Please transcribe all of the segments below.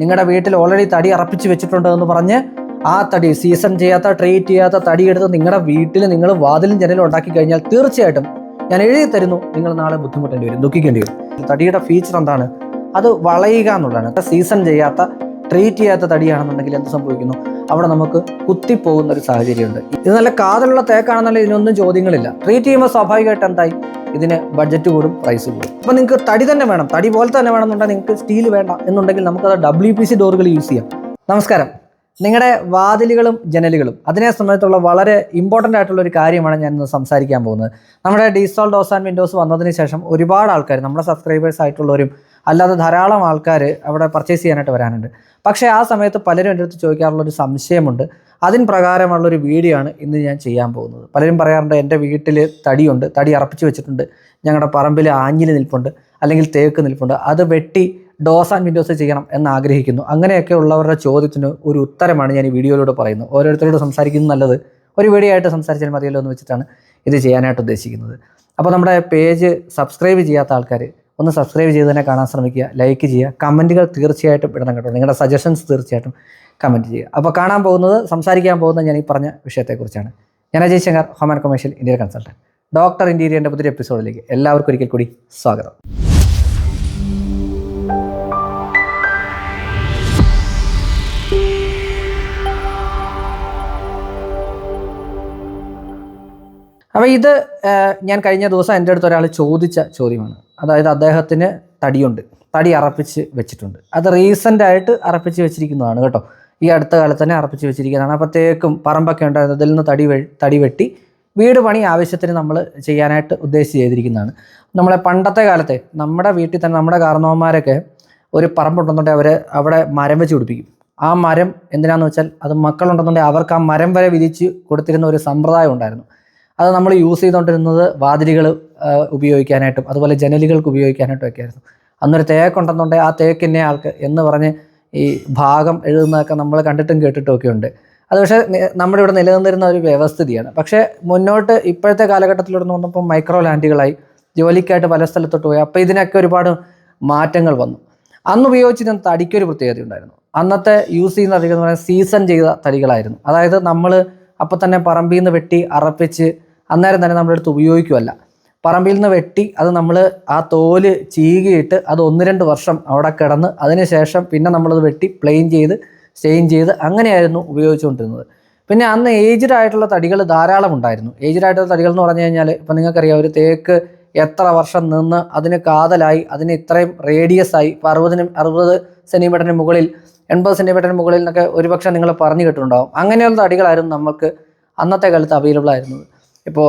നിങ്ങളുടെ വീട്ടിൽ ഓൾറെഡി തടി അറപ്പിച്ച് വെച്ചിട്ടുണ്ട് എന്ന് പറഞ്ഞ് ആ തടി സീസൺ ചെയ്യാത്ത ട്രീറ്റ് ചെയ്യാത്ത തടി എടുത്ത് നിങ്ങളുടെ വീട്ടിൽ നിങ്ങൾ വാതിലും ജനലും ഉണ്ടാക്കി കഴിഞ്ഞാൽ തീർച്ചയായിട്ടും ഞാൻ എഴുതി തരുന്നു. നിങ്ങൾ നാളെ ബുദ്ധിമുട്ടേണ്ടി വരും. ദുഃഖിക്കേണ്ടി വരും. തടിയുടെ ഫീച്ചർ എന്താണ്? അത് വളയുക എന്നുള്ളതാണ്. സീസൺ ചെയ്യാത്ത ട്രീറ്റ് ചെയ്യാത്ത തടിയാണെന്നുണ്ടെങ്കിൽ എന്ത് സംഭവിക്കുന്നു? അവിടെ നമുക്ക് കുത്തിപ്പോകുന്ന ഒരു സാഹചര്യമുണ്ട്. ഇത് നല്ല കാതലുള്ള തേക്കാണെന്നുണ്ടെങ്കിൽ ഇതിനൊന്നും ചോദ്യങ്ങളില്ല. ട്രീറ്റ് ചെയ്യുമ്പോൾ സ്വാഭാവികമായിട്ട് എന്തായി? ഇതിന് ബഡ്ജറ്റ് കൂടും പ്രൈസ് കൂടും. അപ്പോൾ നിങ്ങൾക്ക് തടി തന്നെ വേണം തടി പോലെ തന്നെ വേണമെന്നുണ്ടെങ്കിൽ നിങ്ങൾക്ക് സ്റ്റീൽ വേണ്ട എന്നുണ്ടെങ്കിൽ നമുക്കത് ഡബ്ല്യു പി സി ഡോറുകൾ യൂസ് ചെയ്യാം. നമസ്കാരം. നിങ്ങളുടെ വാതിലുകളും ജനലുകളും അതിനെ സംബന്ധിച്ചുള്ള വളരെ ഇമ്പോർട്ടന്റ് ആയിട്ടുള്ള ഒരു കാര്യമാണ് ഞാൻ ഇന്ന് സംസാരിക്കാൻ പോകുന്നത്. നമ്മുടെ ഡീസോൾ ഡോസ് ആൻഡ് വിൻഡോസ് വന്നതിന് ശേഷം ഒരുപാട് ആൾക്കാർ നമ്മുടെ സബ്സ്ക്രൈബേഴ്സ് ആയിട്ടുള്ളവരും അല്ലാതെ ധാരാളം ആൾക്കാർ അവിടെ പർച്ചേസ് ചെയ്യാനായിട്ട് വരാനുണ്ട്. പക്ഷേ ആ സമയത്ത് പലരും എന്റെ അടുത്ത് ചോദിക്കാറുള്ള ഒരു സംശയമുണ്ട്. അതിന് പ്രകാരമുള്ളൊരു വീഡിയോ ആണ് ഇന്ന് ഞാൻ ചെയ്യാൻ പോകുന്നത്. പലരും പറയാറുണ്ട് എന്റെ വീട്ടിൽ തടിയുണ്ട് തടി അറപ്പിച്ച് വെച്ചിട്ടുണ്ട്. ഞങ്ങളുടെ പറമ്പിൽ ആഞ്ഞിൽ നിൽപ്പുണ്ട് അല്ലെങ്കിൽ തേക്ക് നിൽപ്പുണ്ട്. അത് വെട്ടി ഡോസ് ആൻഡ് വിൻഡോസ് ചെയ്യണം എന്ന് ആഗ്രഹിക്കുന്നു. അങ്ങനെയൊക്കെ ഉള്ളവരുടെ ചോദ്യത്തിന് ഒരു ഉത്തരമാണ് ഞാൻ ഈ വീഡിയോയിലൂടെ പറയുന്നത്. ഓരോരുത്തരോട് സംസാരിക്കുന്നത് നല്ലത്. ഒരു വീഡിയോ ആയിട്ട് സംസാരിച്ചാൽ മതിയല്ലോ എന്ന് വെച്ചിട്ടാണ് ഇത് ചെയ്യാനായിട്ട് ഉദ്ദേശിക്കുന്നത്. അപ്പോൾ നമ്മുടെ പേജ് സബ്സ്ക്രൈബ് ചെയ്യാത്ത ആൾക്കാർ ഒന്ന് സബ്സ്ക്രൈബ് ചെയ്ത് തന്നെ കാണാൻ ശ്രമിക്കുക ലൈക്ക് ചെയ്യുക കമന്റുകൾ തീർച്ചയായിട്ടും ഇടണം കേട്ടോ. നിങ്ങളുടെ സജഷൻസ് തീർച്ചയായിട്ടും കമന്റ് ചെയ്യുക. അപ്പോൾ കാണാൻ പോകുന്നത് സംസാരിക്കാൻ പോകുന്നത് ഞാൻ ഈ പറഞ്ഞ വിഷയത്തെക്കുറിച്ചാണ്. ഞാൻ Ajay Shankar home and commercial Indian consultant doctor ഇന്റീരിയറിന്റെ പുതിയ എപ്പിസോഡിലേക്ക് എല്ലാവർക്കും ഒരിക്കൽ കൂടി സ്വാഗതം. അപ്പോൾ ഇത് ഞാൻ കഴിഞ്ഞ ദിവസം എന്റെ അടുത്ത് ഒരാൾ ചോദിച്ച ചോദ്യമാണ്. അതായത് അദ്ദേഹത്തിന് തടിയുണ്ട്. തടി അറപ്പിച്ച് വെച്ചിട്ടുണ്ട്. അത് റീസെന്റായിട്ട് അറപ്പിച്ച് വെച്ചിരിക്കുന്നതാണ് കേട്ടോ. ഈ അടുത്ത കാലത്ത് തന്നെ അറപ്പിച്ച് വെച്ചിരിക്കുന്നതാണ്. അപ്പോഴത്തേക്കും പറമ്പൊക്കെ ഉണ്ടായിരുന്നു. അതിൽ നിന്ന് തടി തടി വെട്ടി വീട് പണി ആവശ്യത്തിന് നമ്മൾ ചെയ്യാനായിട്ട് ഉദ്ദേശിച്ച് ചെയ്തിരിക്കുന്നതാണ്. നമ്മളെ പണ്ടത്തെ കാലത്തെ നമ്മുടെ വീട്ടിൽ തന്നെ നമ്മുടെ കാരണവന്മാരൊക്കെ ഒരു പറമ്പുണ്ടെന്നുണ്ടെങ്കിൽ അവർ അവിടെ മരം വെച്ച് പിടിപ്പിക്കും. ആ മരം എന്തിനാന്ന് വെച്ചാൽ അത് മക്കളുണ്ടെന്നുണ്ടെങ്കിൽ അവർക്ക് ആ മരം വരെ വിരിച്ച് കൊടുത്തിരുന്ന ഒരു സമ്പ്രദായം ഉണ്ടായിരുന്നു. അത് നമ്മൾ യൂസ് ചെയ്തുകൊണ്ടിരുന്നത് വാതിലുകൾ ഉപയോഗിക്കാനായിട്ടും അതുപോലെ ജനലുകൾക്ക് ഉപയോഗിക്കാനായിട്ടും ഒക്കെ ആയിരുന്നു അന്നൊരു തേക്കുണ്ടെന്നുണ്ടെങ്കിൽ ആ തേക്കിന്നെ ആൾക്ക് എന്ന് പറഞ്ഞ് ഈ ഭാഗം എഴുതുന്നതൊക്കെ നമ്മൾ കണ്ടിട്ടും കേട്ടിട്ടും ഒക്കെ ഉണ്ട്. അത് പക്ഷേ നമ്മുടെ ഇവിടെ നിലനിന്നിരുന്ന ഒരു വ്യവസ്ഥിതിയാണ്. പക്ഷേ മുന്നോട്ട് ഇപ്പോഴത്തെ കാലഘട്ടത്തിലൂടെ നോക്കുമ്പോൾ മൈക്രോ ലാൻഡുകളായി ജോലിക്കായിട്ട് പല സ്ഥലത്തോട്ട് പോയി അപ്പോൾ ഇതിനൊക്കെ ഒരുപാട് മാറ്റങ്ങൾ വന്നു. അന്ന് ഉപയോഗിച്ചിരുന്ന തടിക്കൊരു പ്രത്യേകത ഉണ്ടായിരുന്നു. അന്നത്തെ യൂസ് ചെയ്യുന്ന തടികൾ എന്ന് പറയുന്നത് സീസൺ ചെയ്ത തടികളായിരുന്നു. അതായത് നമ്മൾ അപ്പം തന്നെ പറമ്പിൽ നിന്ന് വെട്ടി അറപ്പിച്ച് അന്നേരം തന്നെ നമ്മളെടുത്ത് ഉപയോഗിക്കുമല്ല പറമ്പിൽ നിന്ന് വെട്ടി അത് നമ്മൾ ആ തോൽ ചീകിയിട്ട് അത് ഒന്ന് രണ്ട് വർഷം അവിടെ കിടന്ന് അതിനുശേഷം പിന്നെ നമ്മളത് വെട്ടി പ്ലെയിൻ ചെയ്ത് സ്റ്റെയിൻ ചെയ്ത് അങ്ങനെയായിരുന്നു ഉപയോഗിച്ചുകൊണ്ടിരുന്നത്. പിന്നെ അന്ന് ഏജ്ഡ് ആയിട്ടുള്ള തടികൾ ധാരാളം ഉണ്ടായിരുന്നു. ഏജ്ഡ് ആയിട്ടുള്ള തടികൾ എന്ന് പറഞ്ഞു കഴിഞ്ഞാൽ ഇപ്പം നിങ്ങൾക്കറിയാം ഒരു തേക്ക് എത്ര വർഷം നിന്ന് അതിന് കാതലായി അതിന് ഇത്രയും റേഡിയസ് ആയി. ഇപ്പോൾ അറുപതിന് അറുപത് സെന്റിമീറ്ററിന് മുകളിൽ എൺപത് സെന്റിമീറ്ററിന് മുകളിൽ നിന്നൊക്കെ ഒരുപക്ഷെ നിങ്ങൾ പറഞ്ഞു കേട്ടിട്ടുണ്ടാവും. അങ്ങനെയുള്ള തടികളായിരുന്നു നമുക്ക് അന്നത്തെ കാലത്ത് അവൈലബിൾ ആയിരുന്നത്. ഇപ്പോൾ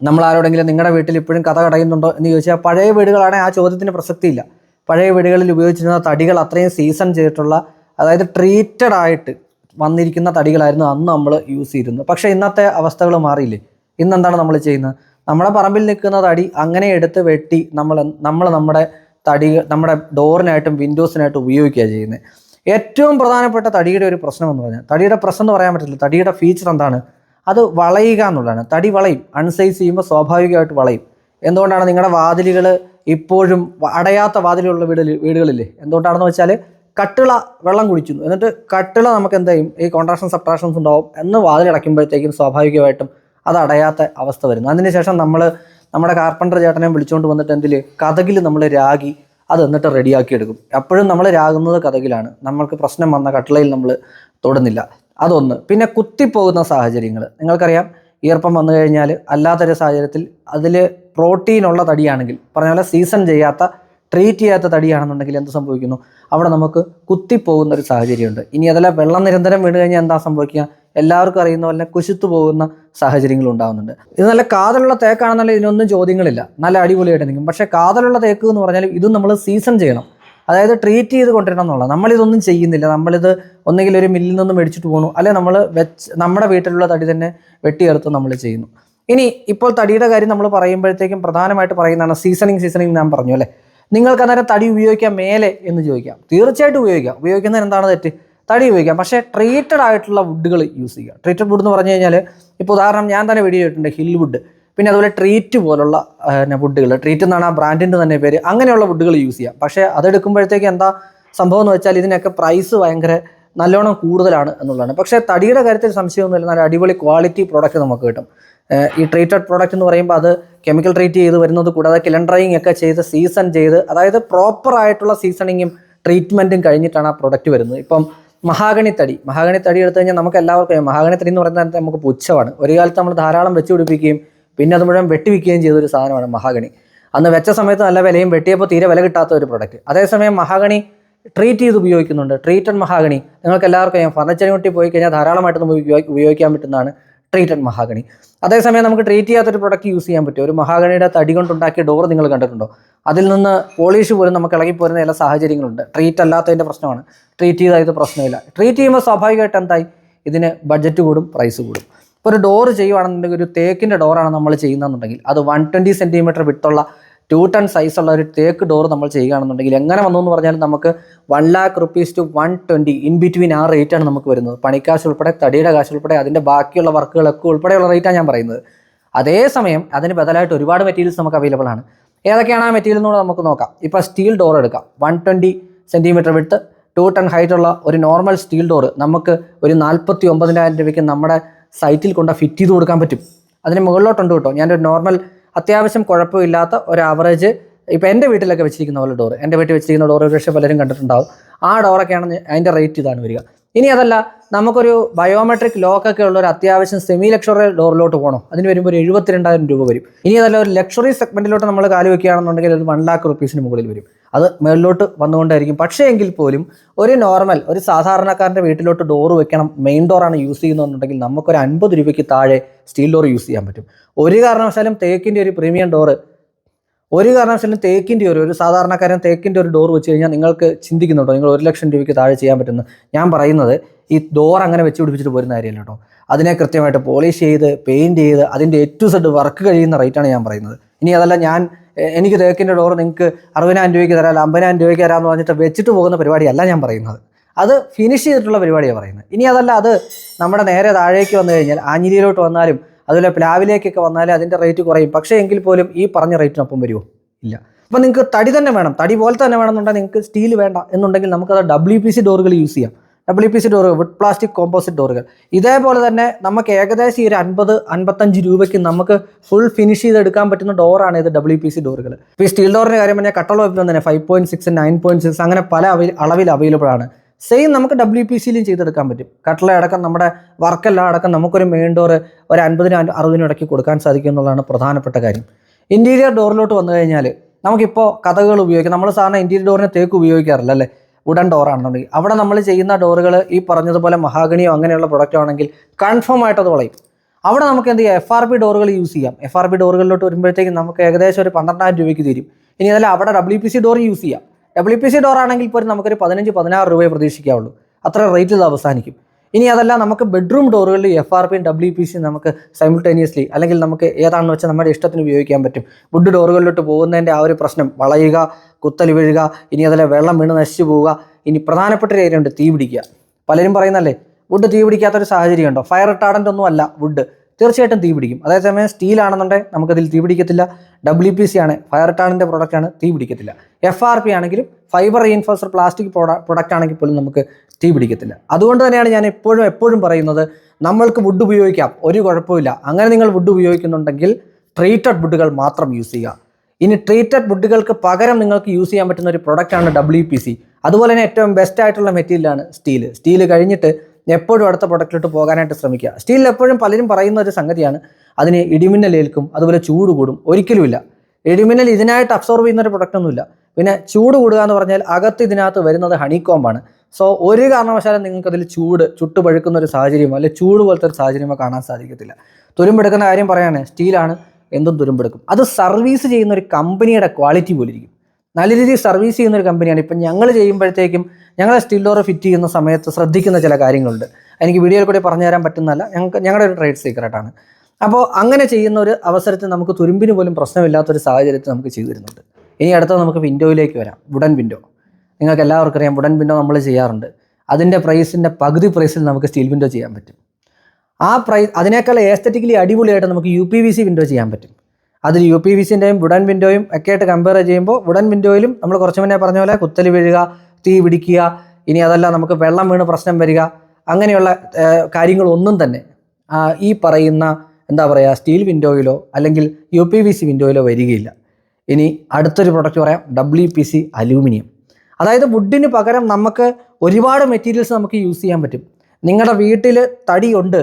നമ്മൾ ആരോടെങ്കിലും നിങ്ങളുടെ വീട്ടിൽ ഇപ്പോഴും കഥ കടയുന്നുണ്ടോ എന്ന് ചോദിച്ചാൽ പഴയ വീടുകളാണെങ്കിൽ ആ ചോദ്യത്തിന് പ്രസക്തിയില്ല. പഴയ വീടുകളിൽ ഉപയോഗിച്ചിരുന്ന തടികൾ അത്രയും സീസൺ ചെയ്തിട്ടുള്ള അതായത് ട്രീറ്റഡ് ആയിട്ട് വന്നിരിക്കുന്ന തടികളായിരുന്നു അന്ന് നമ്മൾ യൂസ് ചെയ്തിരുന്നത്. പക്ഷേ ഇന്നത്തെ അവസ്ഥകൾ മാറിയില്ലേ? ഇന്ന് എന്താണ് നമ്മൾ ചെയ്യുന്നത്? നമ്മുടെ പറമ്പിൽ നിൽക്കുന്ന തടി അങ്ങനെ എടുത്ത് വെട്ടി നമ്മൾ നമ്മൾ നമ്മുടെ തടി നമ്മുടെ ഡോറിനായിട്ടും വിൻഡോസിനായിട്ടും ഉപയോഗിക്കുകയാണ് ചെയ്യുന്നത്. ഏറ്റവും പ്രധാനപ്പെട്ട തടിയുടെ ഒരു പ്രശ്നം എന്ന് പറഞ്ഞാൽ തടിയുടെ പ്രശ്നം എന്ന് പറയാൻ പറ്റില്ല തടിയുടെ ഫീച്ചർ എന്താണ്? അത് വളയുക എന്നുള്ളതാണ്. തടി വളയും അൺസൈസ് ചെയ്യുമ്പോൾ സ്വാഭാവികമായിട്ട് വളയും. എന്തുകൊണ്ടാണ് നിങ്ങളുടെ വാതിലുകൾ ഇപ്പോഴും അടയാത്ത വാതിലുകളുള്ള വീട് വീടുകളില്ലേ? എന്തുകൊണ്ടാണെന്ന് വെച്ചാൽ കട്ടിള വെള്ളം കുടിക്കുന്നു. എന്നിട്ട് കട്ടിള നമുക്ക് എന്ത് ചെയ്യും? ഈ കോൺട്രാക്ഷൻ സബ്ട്രാക്ഷൻസ് ഉണ്ടാവും എന്ന് വാതിലടയ്ക്കുമ്പോഴത്തേക്കും സ്വാഭാവികമായിട്ടും അത് അടയാത്ത അവസ്ഥ വരുന്നു. അതിനുശേഷം നമ്മൾ നമ്മുടെ കാർപ്പന്റർ ചേട്ടനെ വിളിച്ചുകൊണ്ട് വന്നിട്ട് എന്തിൽ കഥകിൽ നമ്മൾ രാഗി അത് എന്നിട്ട് റെഡിയാക്കി എടുക്കും. അപ്പോഴും നമ്മൾ രാകുന്നത് കഥകിലാണ്. നമ്മൾക്ക് പ്രശ്നം വന്ന കട്ടിളയിൽ നമ്മൾ തൊടുന്നില്ല. അതൊന്ന്. പിന്നെ കുത്തിപ്പോകുന്ന സാഹചര്യങ്ങൾ. നിങ്ങൾക്കറിയാം ഈർപ്പം വന്നു കഴിഞ്ഞാൽ അല്ലാത്തൊരു സാഹചര്യത്തിൽ അതിൽ പ്രോട്ടീനുള്ള തടിയാണെങ്കിൽ പറഞ്ഞ പോലെ സീസൺ ചെയ്യാത്ത ട്രീറ്റ് ചെയ്യാത്ത തടിയാണെന്നുണ്ടെങ്കിൽ എന്ത് സംഭവിക്കുന്നു? അവിടെ നമുക്ക് കുത്തിപ്പോകുന്ന ഒരു സാഹചര്യമുണ്ട്. ഇനി അതല്ല വെള്ളം നിരന്തരം വീണ് കഴിഞ്ഞാൽ എന്താ സംഭവിക്കുക? എല്ലാവർക്കും അറിയുന്ന പോലെ കുശുത്തു പോകുന്ന സാഹചര്യങ്ങൾ ഉണ്ടാകുന്നുണ്ട്. ഇത് നല്ല കാതലുള്ള തേക്കാണെന്നുള്ള ഇതിനൊന്നും ചോദ്യങ്ങളില്ല. നല്ല അടിപൊളിയായിട്ട് നിൽക്കും. പക്ഷേ കാതലുള്ള തേക്ക് എന്ന് പറഞ്ഞാൽ ഇതും നമ്മൾ സീസൺ ചെയ്യണം. അതായത് ട്രീറ്റ് ചെയ്ത് കൊണ്ടുവരണം എന്നുള്ളത് നമ്മളിതൊന്നും ചെയ്യുന്നില്ല. നമ്മളിത് ഒന്നുകിൽ ഒരു മില്ലിൽ നിന്ന് മേടിച്ചിട്ട് പോകണു അല്ലെ നമ്മൾ വെച്ച് നമ്മുടെ വീട്ടിലുള്ള തടി തന്നെ വെട്ടിയെടുത്ത് നമ്മൾ ചെയ്യുന്നു. ഇനി ഇപ്പോൾ തടിയുടെ കാര്യം നമ്മൾ പറയുമ്പോഴത്തേക്കും പ്രധാനമായിട്ട് പറയുന്നതാണ് സീസണിങ് സീസണിങ് ഞാൻ പറഞ്ഞു അല്ലേ? നിങ്ങൾക്ക് അന്നേരം തടി ഉപയോഗിക്കാം മേലെ എന്ന് ചോദിക്കാം. തീർച്ചയായിട്ടും ഉപയോഗിക്കാം. ഉപയോഗിക്കുന്നതിന് എന്താണ് തെറ്റ്? തടി ഉപയോഗിക്കാം. പക്ഷേ ട്രീറ്റഡ് ആയിട്ടുള്ള വുഡുകൾ യൂസ് ചെയ്യുക. ട്രീറ്റഡ് വുഡ് എന്ന് പറഞ്ഞു കഴിഞ്ഞാൽ ഇപ്പോൾ ഉദാഹരണം ഞാൻ തന്നെ വീഡിയോ ഇട്ടിട്ടുണ്ട് ഹിൽ വുഡ് പിന്നെ അതുപോലെ ട്രീറ്റ് പോലുള്ള വുഡുകൾ ട്രീറ്റ് എന്നാണ് ആ ബ്രാൻഡിന്റെ തന്നെ പേര്. അങ്ങനെയുള്ള വുഡുകൾ യൂസ് ചെയ്യാം. പക്ഷേ അതെടുക്കുമ്പോഴത്തേക്ക് എന്താ സംഭവം എന്ന് വെച്ചാൽ ഇതിനൊക്കെ പ്രൈസ് ഭയങ്കര നല്ലോണം കൂടുതലാണ് എന്നുള്ളതാണ്. പക്ഷേ തടിയുടെ കാര്യത്തിൽ സംശയമൊന്നുമില്ല നല്ല അടിപൊളി ക്വാളിറ്റി പ്രോഡക്റ്റ് നമുക്ക് കിട്ടും. ഈ ട്രീറ്റഡ് പ്രോഡക്റ്റ് എന്ന് പറയുമ്പോൾ അത് കെമിക്കൽ ട്രീറ്റ് ചെയ്ത് വരുന്നത് കൂടാതെ കിലൻ ഡ്രൈയിങ് ഒക്കെ ചെയ്ത് സീസൺ ചെയ്ത് അതായത് പ്രോപ്പർ ആയിട്ടുള്ള സീസണിങ്ങും ട്രീറ്റ്മെന്റും കഴിഞ്ഞിട്ടാണ് ആ പ്രോഡക്റ്റ് വരുന്നത്. ഇപ്പം മഹാഗണി തടി എടുത്തു കഴിഞ്ഞാൽ നമുക്ക് എല്ലാവർക്കും അറിയാം. മഹാഗണി തടി എന്ന് പറയുന്നത് നമുക്ക് പുച്ഛമാണ്. ഒരു കാലത്ത് നമ്മൾ ധാരാളം വെച്ച് പിടിപ്പിക്കുകയും പിന്നെ അത് മുഴുവൻ വെട്ടിവിൽക്കുകയും ചെയ്ത ഒരു സാധനമാണ് മഹാഗണി. അന്ന് വെച്ച സമയത്ത് നല്ല വിലയും വെട്ടിയപ്പോൾ തീരെ വില കിട്ടാത്ത ഒരു പ്രൊഡക്റ്റ് അതേസമയം മഹാഗണി ട്രീറ്റ് ചെയ്ത് ഉപയോഗിക്കുന്നുണ്ട്. Treated mahogany. നിങ്ങൾക്ക് എല്ലാവർക്കും അറിയാം ഫർണിച്ചർ കൂട്ടി പോയി കഴിഞ്ഞാൽ ധാരാളമായിട്ട് നമുക്ക് ഉപയോഗി- ഉപയോഗിക്കാൻ പറ്റുന്നതാണ് ട്രീറ്റഡ് മഹാഗണി. അതേസമയം നമുക്ക് ട്രീറ്റ് ചെയ്യാത്തൊരു പ്രൊഡക്റ്റ് യൂസ് ചെയ്യാൻ പറ്റും. ഒരു മഹാഗണിയുടെ തടി കൊണ്ടുണ്ടാക്കിയ ഡോർ നിങ്ങൾ കണ്ടിട്ടുണ്ടോ? അതിൽ നിന്ന് പോളിഷ് പോലും നമുക്ക് ഇളകിപ്പോരുന്ന ചില സാഹചര്യങ്ങളുണ്ട്. ട്രീറ്റ് അല്ലാത്തതിന്റെ പ്രശ്നമാണ്. ട്രീറ്റ് ചെയ്താൽ ഇത് പ്രശ്നമില്ല. ട്രീറ്റ് ചെയ്യുമ്പോൾ സ്വാഭാവികമായിട്ട് എന്തായി? ഇതിന് ബഡ്ജറ്റ് കൂടും പ്രൈസ് കൂടും. ഒരു ഡോർ ചെയ്യുവാണെന്നുണ്ടെങ്കിൽ ഒരു തേക്കിന്റെ ഡോറാണ് നമ്മൾ ചെയ്യുന്നതെന്നുണ്ടെങ്കിൽ. അത് വൺ ട്വന്റി സെന്റിമീറ്റർ വിട്ടുള്ള ടു ടൺ സൈസുള്ള ഒരു തേക്ക് ഡോർ നമ്മൾ ചെയ്യുകയാണെന്നുണ്ടെങ്കിൽ എങ്ങനെ വന്നു എന്ന് പറഞ്ഞാൽ നമുക്ക് one lakh rupees to one twenty in between ആ റേറ്റാണ് നമുക്ക് വരുന്നത്. പണിക്കാശ് ഉൾപ്പെടെ തടിയുടെ കാശ് ഉൾപ്പെടെ അതിന്റെ ബാക്കിയുള്ള വർക്കുകളൊക്കെ ഉൾപ്പെടെയുള്ള റേറ്റാണ് ഞാൻ പറയുന്നത്. അതേസമയം അതിന് ബദലായിട്ട് ഒരുപാട് മെറ്റീരിയൽസ് നമുക്ക് അവൈലബിൾ ആണ്. ഏതൊക്കെയാണ് ആ മെറ്റീരിയൽ എന്നുകൂടെ നമുക്ക് നോക്കാം. ഇപ്പോൾ സ്റ്റീൽ ഡോർ എടുക്കാം. വൺ ട്വന്റി സെന്റിമീറ്റർ വിട്ട് ടു ടൺ ഹൈറ്റ് ഉള്ള ഒരു നോർമൽ സ്റ്റീൽ ഡോർ നമുക്ക് ഒരു നാൽപ്പത്തി ഒമ്പതിനായിരം രൂപയ്ക്ക് നമ്മുടെ സൈറ്റിൽ കൊണ്ട് ഫിറ്റ് ചെയ്ത് കൊടുക്കാൻ പറ്റും. അതിന് മുകളിലോട്ടുണ്ട് കേട്ടോ. ഞാനൊരു നോർമൽ അത്യാവശ്യം കുഴപ്പമില്ലാത്ത ഒരു ആവറേജ് ഇപ്പോൾ എന്റെ വീട്ടിലൊക്കെ വെച്ചിരിക്കുന്ന പോലെ ഡോർ എന്റെ വീട്ടിൽ വെച്ചിരിക്കുന്ന ഡോർ പക്ഷേ പലരും കണ്ടിട്ടുണ്ടാവും. ആ ഡോറൊക്കെയാണ് അതിന്റെ റേറ്റ് ഇതാണ് വരിക. ഇനി അതല്ല നമുക്കൊരു ബയോമെട്രിക് ലോക്കൊക്കെ ഉള്ള ഒരു അത്യാവശ്യം സെമി ലക്ഷറി ഡോറിലോട്ട് പോകണം. അതിന് വരുമ്പോൾ ഒരു എഴുപത്തിരണ്ടായിരം രൂപ വരും. ഇനി അതല്ല ഒരു ലക്ഷറി സെഗ്മെന്റിലോട്ട് നമ്മൾ കാൽ അത് വൺ ലാക്ക് റുപ്പീസിന് മുകളിൽ വരും. അത് മേളിലോട്ട് വന്നുകൊണ്ടായിരിക്കും. പക്ഷേ എങ്കിൽ പോലും ഒരു നോർമൽ ഒരു സാധാരണക്കാരന്റെ വീട്ടിലോട്ട് ഡോർ വെക്കണം മെയിൻ ഡോറാണ് യൂസ് ചെയ്യുന്നതെന്നുണ്ടെങ്കിൽ നമുക്കൊരു അൻപത് രൂപയ്ക്ക് താഴെ സ്റ്റീൽ ഡോർ യൂസ് ചെയ്യാൻ പറ്റും. ഒരു കാരണവശാലും തേക്കിന്റെ ഒരു പ്രീമിയം ഡോറ് ഒരു കാരണവശാലും തേക്കിന്റെ ഒരു ഒരു സാധാരണക്കാരൻ തേക്കിന്റെ ഒരു ഡോർ വെച്ച് കഴിഞ്ഞാൽ നിങ്ങൾക്ക് ചിന്തിക്കുന്നുണ്ടോ? നിങ്ങൾ ഒരു ലക്ഷം രൂപയ്ക്ക് താഴെ ചെയ്യാൻ പറ്റുന്നു ഞാൻ പറയുന്നത് ഈ ഡോർ അങ്ങനെ വെച്ച് പിടിപ്പിച്ചിട്ട് പോരുന്ന കാര്യമല്ല കേട്ടോ. അതിനെ കൃത്യമായിട്ട് പോളിഷ് ചെയ്ത് പെയിന്റ് ചെയ്ത് അതിന്റെ ടു സെഡ് വർക്ക് കഴിയുന്ന റേറ്റാണ് ഞാൻ പറയുന്നത്. ഇനി അതല്ല ഞാൻ എനിക്ക് തേക്കിന്റെ ഡോർ നിങ്ങൾക്ക് അറുപതിനായിരം രൂപയ്ക്ക് തരാം അമ്പതിനായിരം രൂപയ്ക്ക് തരാമെന്ന് പറഞ്ഞിട്ട് വെച്ചിട്ട് പോകുന്ന പരിപാടിയല്ല ഞാൻ പറയുന്നത്. അത് ഫിനിഷ് ചെയ്തിട്ടുള്ള പരിപാടിയാണ് പറയുന്നത്. ഇനി അതല്ല അത് നമ്മുടെ നേരെ താഴേക്ക് വന്നു കഴിഞ്ഞാൽ ആഞ്ഞിലിയിലോട്ട് വന്നാലും അതുപോലെ പ്ലാവിലേക്കൊക്കെ വന്നാലും അതിന്റെ റേറ്റ് കുറയും. പക്ഷേ എങ്കിൽ പോലും ഈ പറഞ്ഞ റേറ്റിനൊപ്പം വരുമോ ഇല്ല. അപ്പോൾ നിങ്ങൾക്ക് തടി തന്നെ വേണം. തടി പോലെ തന്നെ വേണമെന്നുണ്ടെങ്കിൽ നിങ്ങൾക്ക് സ്റ്റീൽ വേണ്ട എന്നുണ്ടെങ്കിൽ നമുക്കത് ഡബ്ല്യു പി സി ഡോറുകൾ യൂസ് ചെയ്യാം. ഡബ്ല്യു പി സി ഡോറുകൾ വുഡ് പ്ലാസ്റ്റിക് കോമ്പോസിറ്റ് ഡോറുകൾ ഇതേപോലെ തന്നെ നമുക്ക് ഏകദേശം ഈ ഒരു അൻപത് അൻപത്തഞ്ച് രൂപയ്ക്ക് നമുക്ക് ഫുൾ ഫിനിഷ് ചെയ്തെടുക്കാൻ പറ്റുന്ന ഡോറാണ് ഇത് ഡബ്ല്യു പി സി ഡോറുകൾ ഇപ്പോൾ ഈ സ്റ്റീൽ ഡോറിന്റെ കാര്യം പറഞ്ഞാൽ ഓഫ് തന്നെ five point six nine point six അങ്ങനെ പല അളവിൽ അവൈലബിൾ ആണ്. സെയിം നമുക്ക് ഡബ്ല്യു പി സിയിലും ചെയ്തെടുക്കാൻ പറ്റും. കട്ടള അടക്കം നമ്മുടെ വർക്കെല്ലാം അടക്കം നമുക്കൊരു മെയിൻ ഡോർ ഒരു അൻപതിനും അൻ- അറുപതിനും ഇടയ്ക്ക് കൊടുക്കാൻ സാധിക്കും എന്നുള്ളതാണ് പ്രധാനപ്പെട്ട കാര്യം. ഇന്റീരിയർ ഡോറിലോട്ട് വന്നു കഴിഞ്ഞാൽ നമുക്കിപ്പോൾ കഥകൾ ഉപയോഗിക്കാം. നമ്മൾ സാധാരണ ഇന്റീരിയർ ഡോറിന് തേക്ക് ഉപയോഗിക്കാറില്ല അല്ലേ? ഉടൻ ഡോറാണെന്നുണ്ടെങ്കിൽ അവിടെ നമ്മൾ ചെയ്യുന്ന ഡോറുകൾ ഈ പറഞ്ഞതുപോലെ മഹാഗണിയോ അങ്ങനെയുള്ള പ്രൊഡക്റ്റോ ആണെങ്കിൽ കൺഫേം ആയിട്ട് അത് വളയും. അവിടെ നമുക്ക് എന്ത് ചെയ്യാം? എഫ് ആർ പി ഡോറുകൾ യൂസ് ചെയ്യാം. എഫ് ആർ പി ഡോറുകളിലോട്ട് വരുമ്പോഴത്തേക്കും നമുക്ക് ഏകദേശം ഒരു പന്ത്രണ്ടായിരം രൂപയ്ക്ക് തരും. ഇനി അതല്ല അവിടെ W P C door use ചെയ്യാം. ഡബ്ല്യു പി സി ഡോർ ആണെങ്കിൽ പോലും നമുക്കൊരു പതിനഞ്ച് പതിനാറ് രൂപയെ പ്രതീക്ഷിക്കാവുള്ളൂ. അത്ര റേറ്റിൽ അവസാനിക്കും. ഇനി അതല്ല നമുക്ക് ബെഡ്റൂം ഡോറുകളിൽ എഫ് ആർ പിയും ഡബ്ല്യു പി സിയും നമുക്ക് സൈമിൾട്ടേനിയസ്ലി അല്ലെങ്കിൽ നമുക്ക് ഏതാണെന്ന് വെച്ചാൽ നമ്മുടെ ഇഷ്ടത്തിന് ഉപയോഗിക്കാൻ പറ്റും. വുഡ് ഡോറുകളിലോട്ട് പോകുന്നതിന്റെ ആ ഒരു പ്രശ്നം വളയുക കുത്തൽ വീഴുക ഇനി അതിലെ വെള്ളം വീണ് നശിച്ചു പോവുക. ഇനി പ്രധാനപ്പെട്ട ഒരു ഏരിയ ഉണ്ട് തീ പിടിക്കുക. പലരും പറയുന്നല്ലേ വുഡ് തീ പിടിക്കാത്തൊരു സാഹചര്യം ഉണ്ടോ? ഫയർ റിട്ടാർഡന്റ് ഒന്നും അല്ല വുഡ് തീർച്ചയായിട്ടും തീ പിടിക്കും. അതേസമയം സ്റ്റീൽ ആണെന്നുണ്ടെങ്കിൽ നമുക്കതിൽ തീ പിടിക്കത്തില്ല. ഡബ്ല്യു പി സി ആണ് ഫയർ റിട്ടാർഡിന്റെ പ്രോഡക്റ്റ് ആണ് തീ പിടിക്കത്തില്ല. എഫ് ആർ പി ആണെങ്കിലും ഫൈബർ റീഇൻഫോഴ്സർ പ്ലാസ്റ്റിക് പ്രൊഡക്റ്റ് ആണെങ്കിൽ പോലും നമുക്ക് തീ പിടിക്കത്തില്ല. അതുകൊണ്ട് തന്നെയാണ് ഞാൻ എപ്പോഴും എപ്പോഴും പറയുന്നത് നമ്മൾക്ക് വുഡ് ഉപയോഗിക്കാം ഒരു കുഴപ്പമില്ല അങ്ങനെ നിങ്ങൾ വുഡ് ഉപയോഗിക്കുന്നുണ്ടെങ്കിൽ ട്രീറ്റഡ് വുഡുകൾ മാത്രം യൂസ് ചെയ്യുക. ഇനി ട്രീറ്റഡ് വുഡുകൾക്ക് പകരം നിങ്ങൾക്ക് യൂസ് ചെയ്യാൻ പറ്റുന്ന ഒരു പ്രൊഡക്റ്റാണ് ഡബ്ല്യു പി സി അതുപോലെ തന്നെ ഏറ്റവും ബെസ്റ്റ് ആയിട്ടുള്ള മെറ്റീരിയലാണ് സ്റ്റീൽ സ്റ്റീൽ കഴിഞ്ഞിട്ട് എപ്പോഴും അടുത്ത പ്രൊഡക്റ്റിലോട്ട് പോകാനായിട്ട് ശ്രമിക്കുക. സ്റ്റീലിൽ എപ്പോഴും പലരും പറയുന്ന ഒരു സംഗതിയാണ് അതിന് ഇടിമിന്നൽ ഏൽക്കും അതുപോലെ ചൂട് കൂടും. ഒരിക്കലുമില്ല ഇടിമിന്നൽ ഇതിനായിട്ട് അബ്സോർവ് ചെയ്യുന്ന ഒരു പ്രൊഡക്റ്റ് ഒന്നുമില്ല. പിന്നെ ചൂട് കൂടുക എന്ന് പറഞ്ഞാൽ അകത്ത് ഇതിനകത്ത് വരുന്നത് ഹണിക്കോമ്പാണ് സോ ഒരു കാരണവശാലും നിങ്ങൾക്ക് അതിൽ ചൂട് ചുട്ടുപഴുക്കുന്ന ഒരു സാഹചര്യമോ അല്ലെങ്കിൽ ചൂട് പോലത്തെ ഒരു സാഹചര്യമോ കാണാൻ സാധിക്കത്തില്ല. തുരുമ്പെടുക്കുന്ന കാര്യം പറയാണ് സ്റ്റീലാണ് എന്തും തുരുമ്പെടുക്കും അത് സർവീസ് ചെയ്യുന്ന ഒരു കമ്പനിയുടെ ക്വാളിറ്റി പോലെ ഇരിക്കും നല്ല രീതിയിൽ സർവീസ് ചെയ്യുന്ന ഒരു കമ്പനിയാണ് ഇപ്പം ഞങ്ങൾ ചെയ്യുമ്പോഴത്തേക്കും ഞങ്ങൾ സ്റ്റില്ലോറ് ഫിറ്റ് ചെയ്യുന്ന സമയത്ത് ശ്രദ്ധിക്കുന്ന ചില കാര്യങ്ങളുണ്ട്. എനിക്ക് വീഡിയോയിൽ കൂടി പറഞ്ഞു തരാൻ പറ്റുന്നതല്ല. ഞങ്ങൾക്ക് ഞങ്ങളുടെ ഒരു ട്രേഡ് സീക്രട്ടാണ് അപ്പോൾ അങ്ങനെ ചെയ്യുന്ന ഒരു അവസരത്തിൽ നമുക്ക് തുരുമ്പിന് പോലും പ്രശ്നമില്ലാത്തൊരു സാഹചര്യത്തിൽ നമുക്ക് ചെയ്തു തരുന്നുണ്ട്. ഇനി അടുത്തത് നമുക്ക് വിൻഡോയിലേക്ക് വരാം. വുഡൻ വിൻഡോ നിങ്ങൾക്ക് എല്ലാവർക്കും അറിയാം വുഡൻ വിൻഡോ നമ്മൾ ചെയ്യാറുണ്ട്. അതിന്റെ പ്രൈസിന്റെ പകുതി പ്രൈസിൽ നമുക്ക് സ്റ്റീൽ വിൻഡോ ചെയ്യാൻ പറ്റും. ആ പ്രൈസ് അതിനേക്കാൾ ഏസ്തറ്റിക്കലി അടിപൊളിയായിട്ട് നമുക്ക് U P V C window ചെയ്യാൻ പറ്റും. അതിൽ യു പി വി സിന്റെയും വുഡൻ വിൻഡോയും ഒക്കെ ആയിട്ട് കമ്പയർ ചെയ്യുമ്പോൾ വുഡൻ വിൻഡോയിലും നമ്മൾ കുറച്ച് മുന്നേ പറഞ്ഞ പോലെ കുത്തൽ വീഴുക തീ പിടിക്കുക ഇനി അതല്ല നമുക്ക് വെള്ളം വീണ് പ്രശ്നം വരിക അങ്ങനെയുള്ള കാര്യങ്ങളൊന്നും തന്നെ ഈ പറയുന്ന എന്താ പറയുക സ്റ്റീൽ വിൻഡോയിലോ അല്ലെങ്കിൽ യു പി വി സി വിൻഡോയിലോ വരികയില്ല. ഇനി അടുത്തൊരു പ്രൊഡക്റ്റ് പറയാം ഡബ്ല്യു പി സി അലൂമിനിയം. അതായത് വുഡിന് പകരം നമുക്ക് ഒരുപാട് മെറ്റീരിയൽസ് നമുക്ക് യൂസ് ചെയ്യാൻ പറ്റും. നിങ്ങളുടെ വീട്ടിൽ തടിയുണ്ട്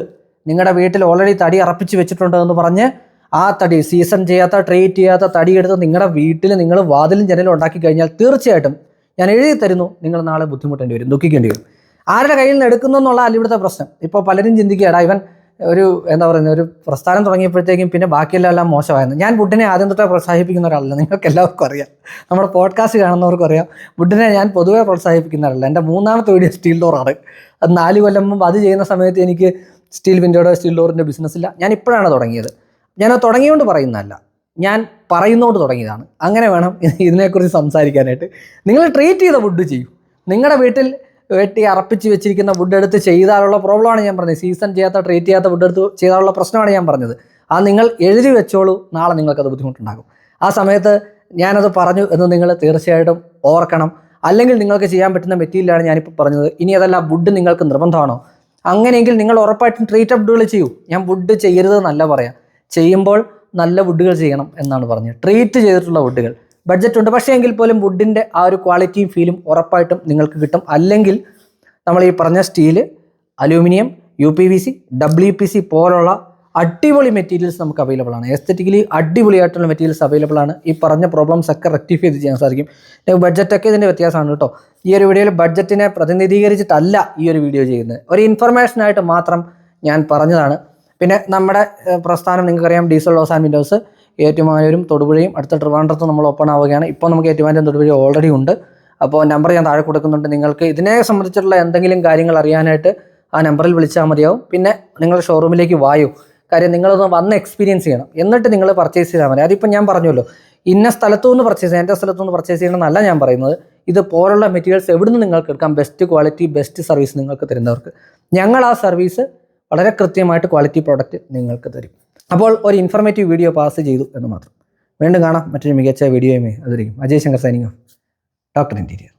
നിങ്ങളുടെ വീട്ടിൽ ഓൾറെഡി തടി അറപ്പിച്ച് വെച്ചിട്ടുണ്ട് എന്ന് പറഞ്ഞ് ആ തടി സീസൺ ചെയ്യാത്ത ട്രീറ്റ് ചെയ്യാത്ത തടി എടുത്ത് നിങ്ങളുടെ വീട്ടിൽ നിങ്ങൾ വാതിലും ജനലും ഉണ്ടാക്കി കഴിഞ്ഞാൽ തീർച്ചയായിട്ടും ഞാൻ എഴുതി തരുന്നു. നിങ്ങൾ നാളെ ബുദ്ധിമുട്ടേണ്ടി വരും. ദുഃഖിക്കേണ്ടി വരും. ആരുടെ കയ്യിൽ നിന്ന് എടുക്കുന്നു എന്നുള്ളതല്ല ഇവിടുത്തെ പ്രശ്നം. ഇപ്പോൾ പലരും ചിന്തിക്കുകയാണ് ഇവൻ ഒരു എന്താ പറയുന്നത് ഒരു പ്രസ്ഥാനം തുടങ്ങിയപ്പോഴത്തേക്കും പിന്നെ ബാക്കിയെല്ലാം എല്ലാം മോശമായിരുന്നു ഞാൻ ബുഡിനെ ആദ്യം തൊട്ടേ പ്രോത്സാഹിപ്പിക്കുന്ന ഒരാളല്ല. നിങ്ങൾക്ക് എല്ലാവർക്കും അറിയാം. നമ്മുടെ പോഡ്കാസ്റ്റ് കാണുന്നവർക്കും അറിയാം. ബുഡിനെ ഞാൻ പൊതുവെ പ്രോത്സാഹിപ്പിക്കുന്ന ഒരാളല്ല. എന്റെ മൂന്നാമത്തെ വീഡിയോ സ്റ്റീൽ ഡോറാണ് അത് നാല് കൊല്ലം മുമ്പ് അത് ചെയ്യുന്ന സമയത്ത് എനിക്ക് സ്റ്റീൽ വിൻഡോയുടെ സ്റ്റീൽ ഡോറിന്റെ ബിസിനസ്സില്ല. ഞാൻ ഇപ്പോഴാണ് തുടങ്ങിയത്. ഞാൻ അത് തുടങ്ങിയോണ്ട് പറയുന്നതല്ല. ഞാൻ പറയുന്നതുകൊണ്ട് തുടങ്ങിയതാണ്. അങ്ങനെ വേണം ഇതിനെക്കുറിച്ച് സംസാരിക്കാനായിട്ട്. നിങ്ങൾ ട്രീറ്റ് ചെയ്ത വുഡ് ചെയ്യൂ. നിങ്ങളുടെ വീട്ടിൽ വെട്ടി അറപ്പിച്ച് വെച്ചിരിക്കുന്ന വുഡ് എടുത്ത് ചെയ്താലുള്ള പ്രോബ്ലമാണ് ഞാൻ പറഞ്ഞത്. സീസൺ ചെയ്യാത്ത ട്രീറ്റ് ചെയ്യാത്ത വുഡ് എടുത്ത് ചെയ്താലുള്ള പ്രശ്നമാണ് ഞാൻ പറഞ്ഞത്. ആ നിങ്ങൾ എഴുതി വെച്ചോളൂ. നാളെ നിങ്ങൾക്കത് ബുദ്ധിമുട്ടുണ്ടാകും. ആ സമയത്ത് ഞാനത് പറഞ്ഞു എന്ന് നിങ്ങൾ തീർച്ചയായിട്ടും ഓർക്കണം. അല്ലെങ്കിൽ നിങ്ങൾക്ക് ചെയ്യാൻ പറ്റുന്ന മെറ്റീരിയലാണ് ഞാനിപ്പോൾ പറഞ്ഞത്. ഇനി അതല്ല വുഡ് നിങ്ങൾക്ക് നിർബന്ധമാണോ? അങ്ങനെയെങ്കിൽ നിങ്ങൾ ഉറപ്പായിട്ടും ട്രീറ്റ് വുഡുകൾ ചെയ്യൂ. ഞാൻ വുഡ് ചെയ്യരുത് എന്നല്ല പറയാം. ചെയ്യുമ്പോൾ നല്ല വുഡുകൾ ചെയ്യണം എന്നാണ് പറഞ്ഞത്. ട്രീറ്റ് ചെയ്തിട്ടുള്ള വുഡുകൾ ബഡ്ജറ്റ് ഉണ്ട്. പക്ഷേ എങ്കിൽ പോലും വുഡിന്റെ ആ ഒരു ക്വാളിറ്റിയും ഫീലും ഉറപ്പായിട്ടും നിങ്ങൾക്ക് കിട്ടും. അല്ലെങ്കിൽ നമ്മൾ ഈ പറഞ്ഞ steel aluminium U P V C W P C പോലുള്ള അടിപൊളി മെറ്റീരിയൽസ് നമുക്ക് അവൈലബിൾ ആണ്. എസ്തറ്റിക്കലി അടിപൊളിയായിട്ടുള്ള മെറ്റീരിയൽസ് അവൈലബിൾ ആണ്. ഈ പറഞ്ഞ പ്രോബ്ലംസ് ഒക്കെ റെക്ടിഫൈ ചെയ്ത് ചെയ്യാൻ സാധിക്കും. ബഡ്ജറ്റൊക്കെ ഇതിന്റെ വ്യത്യാസമാണ് കേട്ടോ. ഈ ഒരു വീഡിയോയിൽ ബഡ്ജറ്റിനെ പ്രതിനിധീകരിച്ചിട്ടല്ല ഈ ഒരു വീഡിയോ ചെയ്യുന്നത്. ഒരു ഇൻഫർമേഷനായിട്ട് മാത്രം ഞാൻ പറഞ്ഞതാണ്. പിന്നെ നമ്മുടെ പ്രസ്ഥാനം നിങ്ങൾക്കറിയാം ഡീസൽ ലോസ് ആൻഡ് വിൻഡോസ് ഏറ്റുമാനൂരും തൊടുപുഴയും അടുത്ത ട്രിവാൻഡ്രത്തും നമ്മൾ ഓപ്പൺ ആവുകയാണ്. ഇപ്പോൾ നമുക്ക് ഏറ്റുമാനൂരും തൊടുപുഴ ഓൾറെഡി ഉണ്ട്. അപ്പോൾ നമ്പർ ഞാൻ താഴെ കൊടുക്കുന്നുണ്ട്. നിങ്ങൾക്ക് ഇതിനെ സംബന്ധിച്ചിട്ടുള്ള എന്തെങ്കിലും കാര്യങ്ങൾ അറിയാനായിട്ട് ആ നമ്പറിൽ വിളിച്ചാൽ മതിയാവും. പിന്നെ നിങ്ങൾ ഷോറൂമിലേക്ക് വായു. കാര്യം നിങ്ങളൊന്ന് വന്ന് എക്സ്പീരിയൻസ് ചെയ്യണം. എന്നിട്ട് നിങ്ങൾ പർച്ചേസ് ചെയ്താൽ മതി. അതിപ്പോൾ ഞാൻ പറഞ്ഞല്ലോ ഇന്ന സ്ഥലത്തു നിന്ന് പർച്ചേസ് ചെയ്യാം എന്റെ സ്ഥലത്തു നിന്ന് പർച്ചേസ് ചെയ്യണം എന്നല്ല ഞാൻ പറയുന്നത്. ഇത് പോലുള്ള മെറ്റീരിയൽസ് നിന്ന് നിങ്ങൾക്ക് എടുക്കാം? ബെസ്റ്റ് ക്വാളിറ്റി ബെസ്റ്റ് സർവീസ് നിങ്ങൾക്ക് തരുന്നവർക്ക്. ഞങ്ങൾ ആ സർവീസ് വളരെ കൃത്യമായിട്ട് ക്വാളിറ്റി പ്രോഡക്റ്റ് നിങ്ങൾക്ക് തരും. അപ്പോൾ ഒരു ഇൻഫർമേറ്റീവ് വീഡിയോ പാസ് ചെയ്തു എന്ന് മാത്രം. വീണ്ടും കാണാം. മറ്റൊരു മികച്ച വീഡിയോയുമേ അതിരിക്കും Ajay Shankar signing doctor interior